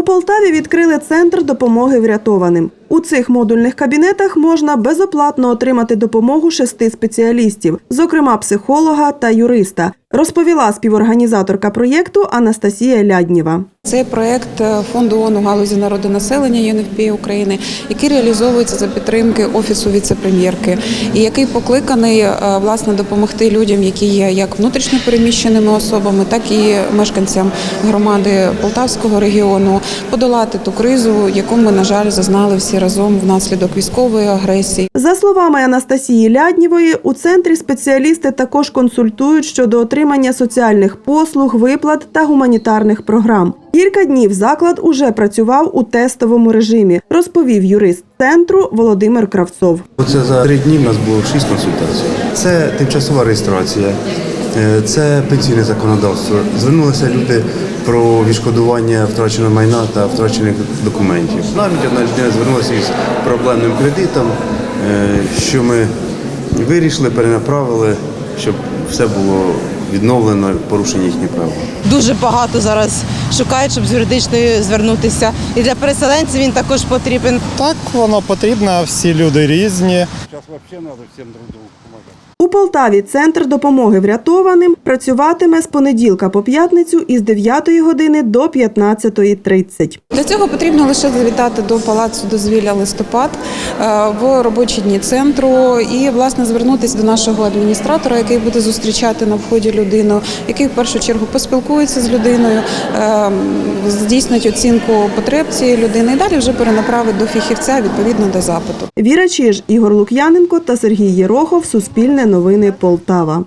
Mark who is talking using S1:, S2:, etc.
S1: У Полтаві відкрили центр допомоги врятованим. У цих модульних кабінетах можна безоплатно отримати допомогу шести спеціалістів, зокрема психолога та юриста, розповіла співорганізаторка проєкту Анастасія Ляднєва.
S2: Цей проект е, фонду ООН у галузі народонаселення ЮНФП України, який реалізовується за підтримки офісу віце-прем'єрки, і який покликаний е, власне допомогти людям, які є як внутрішньо переміщеними особами, так і мешканцям громади Полтавського регіону, подолати ту кризу, яку ми на жаль зазнали всі разом внаслідок військової агресії.
S1: За словами Анастасії Ляднєвої, у центрі спеціалісти також консультують щодо отримання соціальних послуг, виплат та гуманітарних програм. Кілька днів заклад уже працював у тестовому режимі, розповів юрист центру Володимир Кравцов.
S3: Оце за три дні в нас було шість консультацій. Це тимчасова реєстрація, е, це пенсійне законодавство. Звернулися люди про відшкодування втраченого майна та втрачених документів. Навіть одна людина звернулася із проблемним кредитом, е, що ми вирішили, перенаправили, щоб все було відновлено, порушені їхні права.
S4: дуже багато зараз шукають, щоб з юридичною звернутися. І для переселенців він також потрібен.
S5: Так воно потрібно, всі люди різні.
S1: У Полтаві центр допомоги врятованим працюватиме з понеділка по п'ятницю із 9 години до 15.30.
S2: Для цього потрібно лише завітати до палацу дозвілля листопад е, в робочі дні центру і власне звернутися до нашого адміністратора, який буде зустрічати на вході людину, який в першу чергу поспілкується з людиною, е, здійснить оцінку потреб цієї людини і далі вже перенаправить до фахівця відповідно до запиту.
S1: Віра Чиж, Ігор Лук'яненко та Сергій Єрохов. Суспільне новини Полтава.